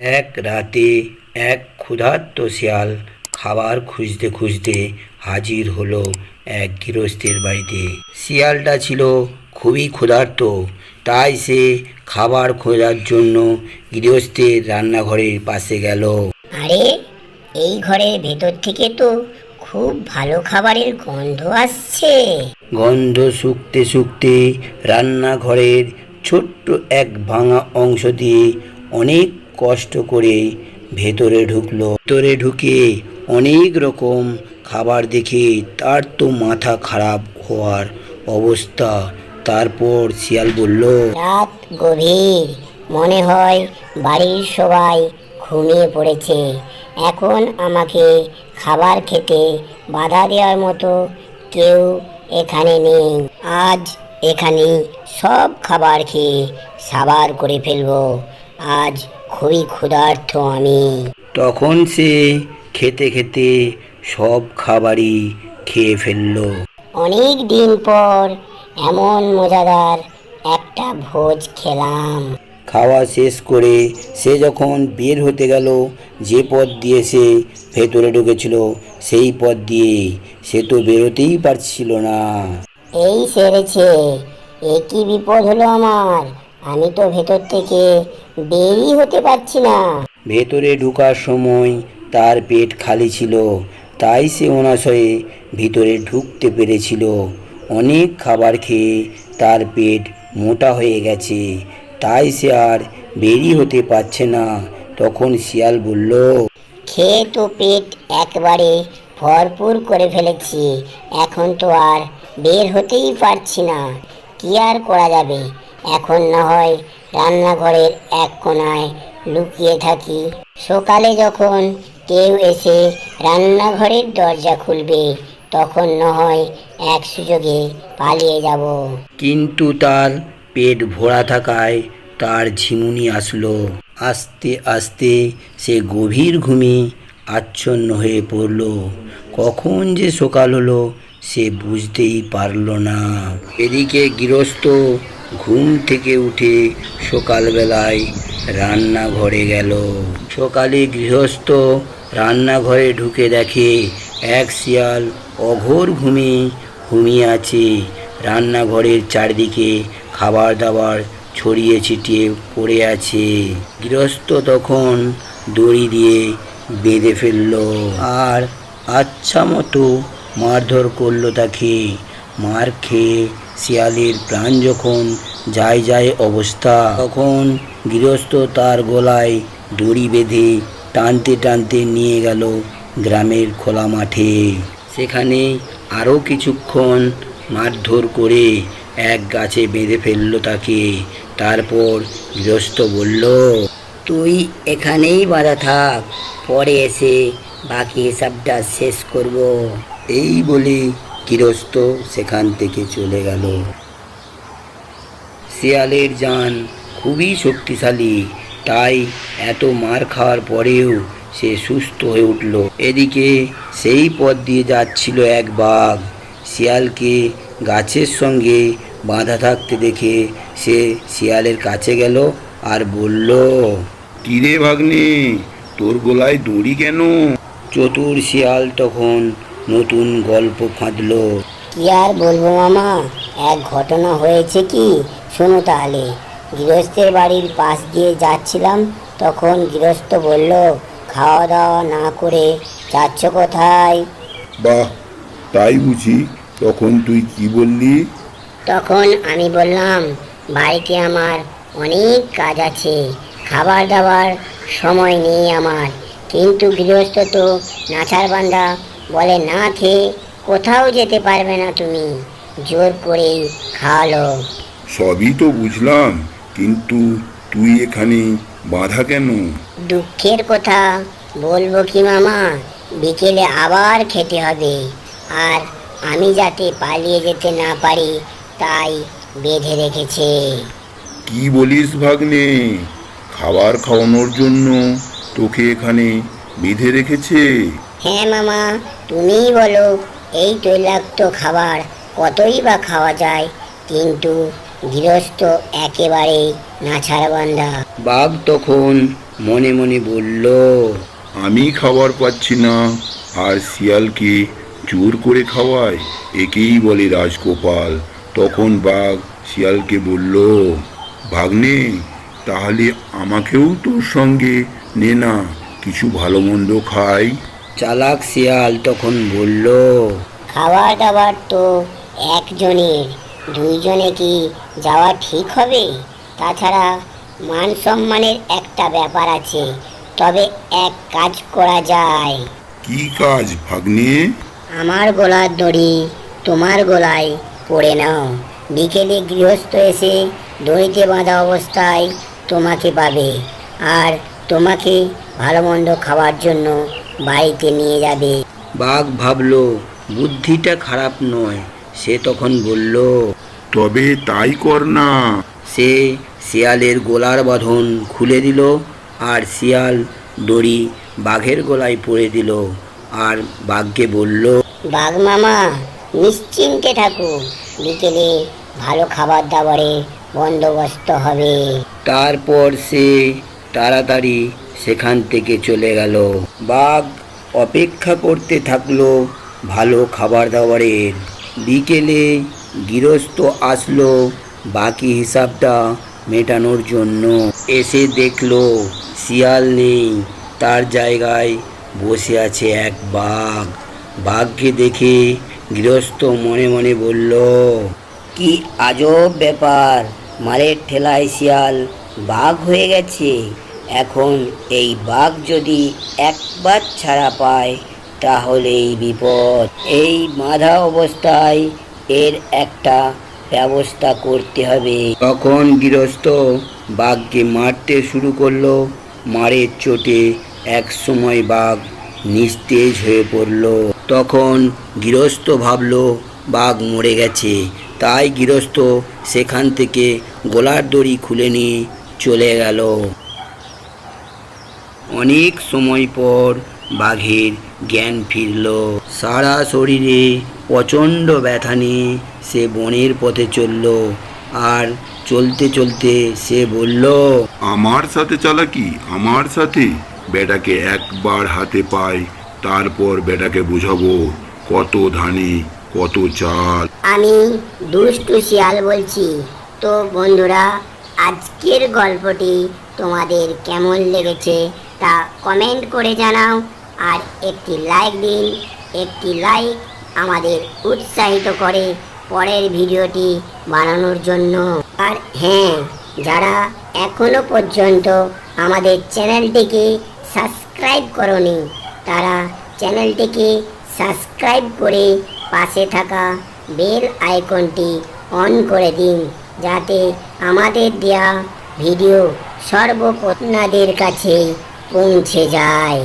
এক রাতে এক ক্ষুধার্ত শিয়াল খাবার খুঁজতে খুঁজতে হাজির হলো এক গৃহস্থের বাড়িতে। শিয়ালটা ছিল খুবই ক্ষুধার্ত তাই সে খাবার খোঁজার জন্য গৃহস্থের রান্নাঘরের পাশে গেল। আরে এই ঘরের ভেতর থেকে তো খুব ভালো খাবারের গন্ধ আসছে। গন্ধ শুকতে শুকতে রান্নাঘরের ছোট্ট এক ভাঙা অংশ দিয়ে অনেক কষ্ট করে ভেতরে ঢুকলো। ভেতরে ঢুকে অনেক রকম খাবার দেখে তার তো মাথা খারাপ হওয়ার অবস্থা। তারপর শিয়াল বলল, রাত গভীর। মনে হয় বাড়ির সবাই ঘুমিয়ে পড়েছে। এখন আমাকে খাবার খেতে বাধা দেওয়ার মতো কেউ এখানে নেই। আজ এখানে সব খাবার খেয়ে সাবার করে ফেলব। আজ খুবই ক্ষুধার্ত আমি। তখন সে খেতে খেতে সব খাবারই খেয়ে ফেলল। অনেক দিন পর এমন মজাদার একটা ভোজ খেলাম। খাওয়া শেষ করে সে যখন বের হতে গেল যে পথ দিয়ে সে ভেতরে ঢুকেছিল সেই পথ দিয়ে সে তো বেরোতেই পারছিল না। এই সেরেছে এ কি বিপদ হলো আমার? আমি তো ভেতর থেকে বেরই হতে পারছি না। ভেতরে ঢোকার সময় তার পেট খালি ছিল তাই সে অনাশয়ে ভিতরে ঢুকতে পেরেছিল। অনেক খাবার খেয়ে তার পেট মোটা হয়ে গেছে তাই সে আর বেরি হতে পারছে না। তখন শিয়াল বলল খেয়ে তো পেট একবারে ভরপুর করে ফেলেছি এখন তো আর বের হতেই পারছি না। কি আর করা যাবে? এখন না হয় রান্নাঘরের এক কোনায় লুকিয়ে থাকি। সকালে যখন কেউ এসে রান্নাঘরের দরজা খুলবে, তখন না হয় এক সুযোগে পালিয়ে যাব। কিন্তু তার পেট ভরা থাকায় তার ঝিমুনি আসলো। আস্তে আস্তে সে গভীর ঘুমে আচ্ছন্ন হয়ে পড়ল। কখন যে সকাল হলো সে বুঝতেই পারল না। এদিকে গৃহস্থ ঘুম থেকে উঠে সকালবেলায় রান্নাঘরে গেল। সকালে গৃহস্থ রান্নাঘরে ঢুকে দেখে এক শিয়াল অঘোর ঘুমে ঘুমিয়ে আছে। রান্নাঘরের চারদিকে খাবার দাবার ছড়িয়ে ছিটিয়ে পড়ে আছে। গৃহস্থ তখন দড়ি দিয়ে বেঁধে ফেলল আর আচ্ছা মতো মারধর করল তাকে। মার খেয়ে শিয়ালের প্রাণ যখন যায় যায় অবস্থা তখন গৃহস্থ তার গলায় দড়ি বেঁধে টানতে টানতে নিয়ে গেল গ্রামের খোলা মাঠে। সেখানে আরও কিছুক্ষণ মারধর করে এক গাছে বেঁধে ফেলল তাকে। তারপর গৃহস্থ বলল তুই এখানেই বাধা থাক পরে এসে বাকি হিসাবটা শেষ করব। এই বলে গৃহস্থ সেখান থেকে চলে গেল। শিয়ালের যান খুবই শক্তিশালী তাই এত মার খাওয়ার পরেও সে সুস্থ হয়ে উঠল। এদিকে সেই পথ দিয়ে যাচ্ছিল এক বাঘ। শিয়ালকে গাছের সঙ্গে বাঁধা থাকতে দেখে সে শিয়ালের কাছে গেল আর বলল কিরে ভাগ্নে তোর গলায় দড়ি কেন? চতুর শিয়াল তখন নতুন গল্প ফাঁদলো। কি আর বলব মামা? এক ঘটনা হয়েছে কি? শোনো তাহলে। গৃহস্থের বাড়ির পাশ দিয়ে যাচ্ছিলাম তখন গৃহস্থ বলল খাওয়া দাওয়া না করে যাচ্ছ কোথায়? বাহ তাই বুঝি। তখন তুই কি বললি? তখন আমি বললাম বাড়িতে আমার অনেক কাজ আছে। খাবার দাবার সময় নেই আমার। কিন্তু গৃহস্থ তো নাছার বান্দা। বলে না খেয়ে কোথাও যেতে পারবে না তুমি। জোর করেই খাওয়ালো সবই তো বুঝলাম কিন্তু তুই এখানে বাধা কেন? দুঃখের কথা বলব কি মামা বিকেলে আবার খেতে হবে। আর আমি যাতে পালিয়ে যেতে না পারি তাই বেঁধে রেখেছে। কি বলিস ভাগ্নে খাবার খাওয়ানোর জন্য তোকে এখানে বেঁধে রেখেছে? হ্যাঁ মামা তুমিই বলো এই তৈলাক্ত খাবার কতই বা খাওয়া যায়? কিন্তু গৃহস্থ একেবারেই নাছাড় বান্ধা বাঘ তখন মনে মনে বলল আমি খাবার পাচ্ছি না আর শিয়ালকে জোর করে খাওয়ায় একেই বলে রাজগোপাল। তখন বাঘ শিয়ালকে বলল ভাগ্নে তাহলে আমাকেও তোর সঙ্গে নে না কিছু ভালো মন্দ খাই? চালাক শিয়াল তখন বলল খাবার দাবার তো একজনের দুইজনে কি যাওয়া ঠিক হবে? তাছাড়া মান সম্মানের একটা ব্যাপার আছে তবে এক কাজ করা যায়। কি কাজ ভাগ্নে? আমার গলার দড়ি তোমার গলায় পড়ে নাও। বিকেলে গৃহস্থ এসে দড়িতে বাঁধা অবস্থায় তোমাকে পাবে আর তোমাকে ভালো মন্দ খাওয়ার জন্য বাড়িতে নিয়ে যাবে। বাঘ ভাবলো বুদ্ধিটা খারাপ নয়। সে তখন বলল তবে তাই কর না। সে শিয়ালের গোলার বাঁধন খুলে দিল আর শিয়াল দড়ি বাঘের গলায় পড়ে দিল আর বাঘকে বলল বাঘ মামা নিশ্চিন্তে থাকো। বিকেলে ভালো খাবার দাবারে বন্দোবস্ত হবে। তারপর সে তাড়াতাড়ি সেখান থেকে চলে গেল। বাঘ অপেক্ষা করতে থাকল ভালো খাবার দাবারের। বিকেলে গৃহস্থ আসলো বাকি হিসাবটা মেটানোর জন্য। এসে দেখল শিয়াল নেই, তার জায়গায় বসে আছে এক বাঘ। বাঘকে দেখে গৃহস্থ মনে মনে বলল, কি আজব ব্যাপার মারের ঠেলায় শিয়াল বাঘ হয়ে গেছে। এখন এই বাঘ যদি একবার ছাড়া পায়, তাহলেই বিপদ। এই বাঁধা অবস্থায় এর একটা ব্যবস্থা করতে হবে। তখন গৃহস্থ বাঘকে মারতে শুরু করল। মারের চোটে এক সময় বাঘ নিস্তেজ হয়ে পড়ল। তখন গৃহস্থ ভাবল, বাঘ মরে গেছে। তাই গৃহস্থ সেখান থেকে গোলার দড়ি খুলে নিয়ে চলে গেল। অনেক সময় পর বাঘের জ্ঞান ফিরল। সারা শরীরে প্রচণ্ড ব্যথা নিয়ে সে বনের পথে চলল আর চলতে চলতে সে বলল আমার সাথে চালাকি আমার সাথে? বেটাকে একবার হাতে পাই তারপর বেটাকে বুঝাবো কত ধানে কত চাল। আমি দুষ্টু শিয়াল বলছি। তো বন্ধুরা আজকের গল্পটি তোমাদের কেমন লেগেছে তা কমেন্ট করে জানাও আর একটি লাইক দিন, একটি লাইক আমাদের উৎসাহিত করে পরের ভিডিওটি বানানোর জন্য। আর হ্যাঁ যারা এখনও পর্যন্ত আমাদের চ্যানেলটিকে সাবস্ক্রাইব করনি, তারা চ্যানেলটিকে সাবস্ক্রাইব করে পাশে থাকা বেল আইকনটি অন করে দিন, যাতে আমাদের দেয়া ভিডিও সর্বপ্রত্নাদের কাছে পৌঁছে যায়।